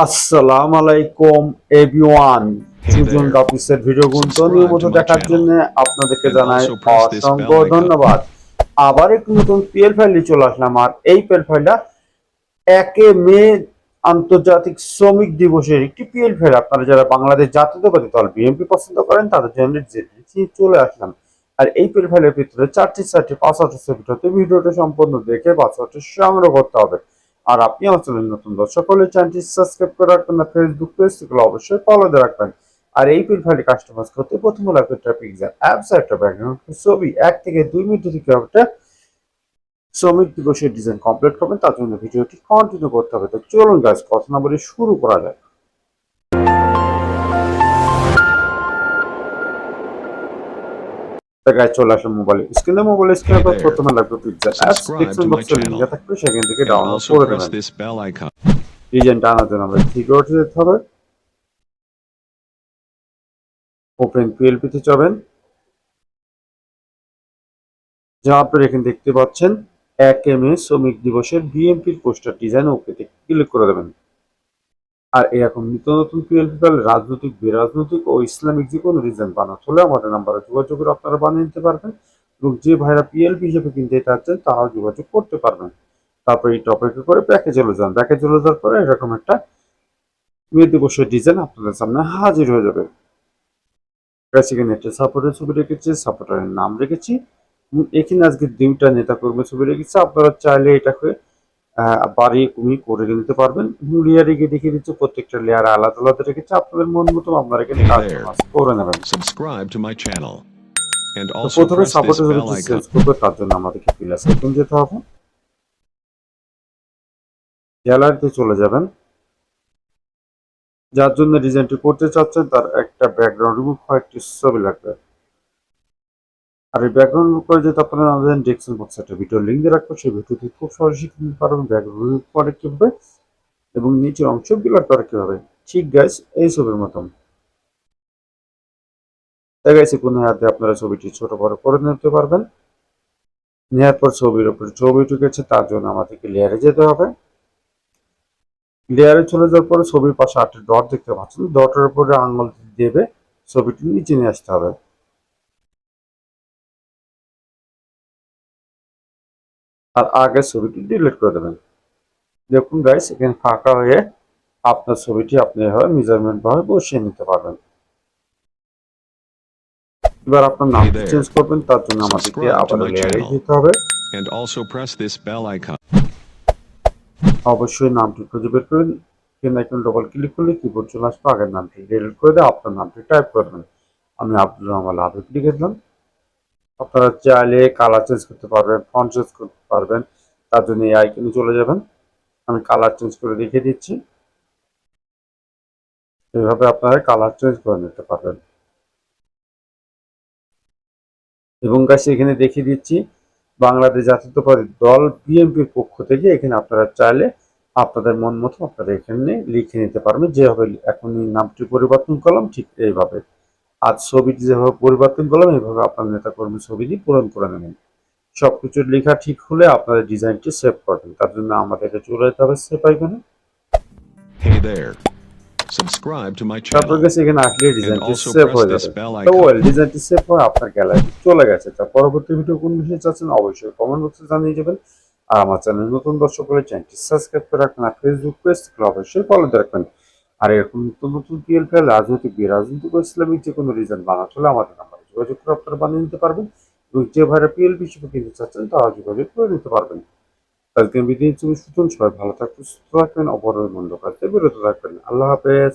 আসসালামু আলাইকুম এভরিওয়ান সুজন অফিসের ভিডিও গুলো নিয়মিত দেখার জন্য আপনাদেরকে জানাই অসংখ্য ধন্যবাদ আবার একটি নতুন পিএল ফাইল নিয়ে চলে আসলাম আর এই পিএল ফাইলটা একে মে আন্তর্জাতিক শ্রমিক দিবসের একটি পিএল ফাইল আপনারা যারা বাংলাদেশ জাতীয়তাবাদী দল বিএনপি পছন্দ করেন তাদের জন্য চলে আসলাম আর এই পিএল ফাইলের ভিতরে চারটি চারটি পাসওয়ার্ড ছবি ভিডিওটা সম্পূর্ণ দেখে পাসওয়ার্ডটা সংগ্রহ করতে হবে আর আপনি আমার চ্যানেল নতুন দর্শক হলে চ্যানেলটি সাবস্ক্রাইব করে রাখবেন না ফেসবুক পেজ থেকে অবশ্যই ফলো দিয়ে রাখবেন। আর এই ফাইলটি কাস্টমাইজ করতে প্রথমে লাগবে ট্রাফিক পিকচার অ্যাপস একটা ব্যাকগ্রাউন্ড ছবি এক থেকে দুই মিনিট থেকে একটা শ্রমিক দিবসের ডিজাইন কমপ্লিট করবেন, তার জন্য ভিডিওটি কন্টিনিউ করতে হবে। তো চলুন গাছ কথা না বলে শুরু করা যায় চলে আসলে মোবাইল স্ক্রিনে মোবাইল স্ক্রিনে প্রথমে লাগবে পিকচার অ্যাপস ডিসক্রিপশন বক্সে লিংক থাকবে সেখান থেকে And ডাউনলোড also করে press দেবেন this bell icon. ডিজাইনটা আনার জন্য আমরা থ্রি যেতে হবে। ওপেন পিএলপি তে যাবেন। যা আপনারা এখানে দেখতে পাচ্ছেন এক এম এ শ্রমিক দিবসের বিএমপির পোস্টার ডিজাইন ওকেতে ক্লিক করে দেবেন। আর এরকম নিত্য নতুন পিএলপি ফাইল রাজনৈতিক, বেরাজনৈতিক ও ইসলামিক যে কোনো ডিজাইন বানাতে হলে আমাদের নাম্বারে যোগাযোগ করে আপনারা বানিয়ে নিতে পারবেন এবং যে ভাইরা পিএলপি হিসেবে কিনতে চাচ্ছেন তারাও যোগাযোগ করতে পারবেন। তারপর এই টপিকে করে প্যাকেজ চলে যান প্যাকেজ চলে যাওয়ার পরে এরকম একটা মে দিবসের ডিজাইন আপনাদের সামনে হাজির হয়ে যাবে। এখানে একটা সাপোর্টের ছবি রেখেছি সাপোর্টারের নাম রেখেছি। এখানে আজকে দুইটা নেতা কর্মী ছবি রেখেছি। আপনারা চাইলে এটাকে বাড়িয়ে কমিয়ে করে নিতে পারবেন। লেয়ারে গিয়ে দেখিয়ে দিচ্ছে প্রত্যেকটা লেয়ার আলাদা আলাদা রেখেছে আপনাদের মন মতো আপনারা এখানে কাজ করে নেবেন। প্রথমে চেঞ্জ করব তার জন্য আমাদেরকে প্লাস আইকন যেতে হবে। গ্যালারিতে চলে যাবেন। যার জন্য ডিজাইনটি করতে চাচ্ছেন তার একটা ব্যাকগ্রাউন্ড রিমুভ হয় একটি ছবি লাগবে। আর এই ব্যাকগ্রাউন্ড করে যেতে আপনারা আমাদের ডেস্কশন বক্সে একটা ভিডিও লিঙ্ক দিয়ে রাখব, সেই ভিডিওটি খুব সহজে শিখে নিতে পারবেন ব্যাকগ্রাউন্ড করে কীভাবে এবং নিচের অংশ বিলার করে কীভাবে। ঠিক গাইস এই ছবির মতন। দেখা গেছে কোনো হাতে আপনারা ছবিটি ছোট বড় করে নিতে পারবেন। নেওয়ার পর ছবির উপরে ছবি ঢুকেছে, তার জন্য আমাদেরকে লেয়ারে যেতে হবে। লেয়ারে চলে যাওয়ার পরে ছবির পাশে আটটি ডট দেখতে পাচ্ছেন। ডটের উপরে আঙুল দেবে ছবিটি নিচে নিয়ে আসতে হবে। আর আগের ছবিটি ডিলিট করে দেবেন। দেখুন গাইস এখানে ফাঁকা হয়ে আপনার ছবিটি আপনি এভাবে মেজারমেন্ট ভাবে বসিয়ে নিতে পারবেন। এবার আপনার নাম চেঞ্জ করবেন তার জন্য আমাদেরকে আবার লেয়ারে যেতে হবে। And also press this bell icon. অবশ্যই নামটি খুঁজে বের করুন। কেন এখন ডবল ক্লিক করলে কিবোর্ড চলে আসবে আগের নামটি ডিলিট করে দেয় আপনার নামটি টাইপ করবেন আমি আব্দুল রহমান আবেদ লিখে দিলাম। আপনারা চাইলে কালার চেঞ্জ করতে পারবেন ফন্ট চেঞ্জ করতে পারবেন, তার জন্য এই আইকনে চলে যাবেন। আমি কালার চেঞ্জ করে রেখে দিচ্ছি। এইভাবে আপনারা কালার চেঞ্জ করে নিতে পারবেন। এবং গাছ এখানে দেখিয়ে দিচ্ছি, বাংলাদেশ জাতীয়তাবাদী দল বিএনপির পক্ষ থেকে এখানে আপনারা চাইলে আপনাদের মন মতো আপনারা এখানে লিখে নিতে পারবেন। যেভাবে এখন নামটি পরিবর্তন করলাম, ঠিক এইভাবে। আজ ছবিটি যেভাবে পরিবর্তন করলাম এইভাবে আপনার নেতা কর্মী ছবিটি পূরণ করে নেবেন। সব সবকিছু লেখা ঠিক হলে আপনাদের ডিজাইনটি সেভ করবেন। তার জন্য আমাদেরকে চলে যেতে হবে সেভ আইকনে। তারপর গেছে এখানে আসলে And ডিজাইনটি সেভ হয়ে যাবে। bell তো ওয়েল ডিজাইনটি সেভ হয়ে আপনার গ্যালারি চলে গেছে। তার পরবর্তী ভিডিও কোন বিষয়ে চাচ্ছেন অবশ্যই কমেন্ট বক্সে জানিয়ে যাবেন। আর আমার চ্যানেল নতুন দর্শক হলে চ্যানেলটি সাবস্ক্রাইব করে রাখবেন। আর ফেসবুক পেজ অবশ্যই ফলো রাখবেন। আর এরকম নতুন নতুন পিএল ফেল রাজনৈতিক রাজনৈতিক ইসলামিক যে কোনো রিজন বানাতে হলে আমাদের নাম্বারে যোগাযোগ করে আপনারা বানিয়ে নিতে পারবেন। এবং যে ভাইরা পিএল হিসেবে কিনতে চাচ্ছেন, তারা যোগাযোগ করে নিতে পারবেন। আজকে বিদিন চলে সবাই ভালো থাকবেন, সুস্থ থাকবেন অপরের মন্দ কাজে বিরত থাকবেন। আল্লাহ হাফেজ।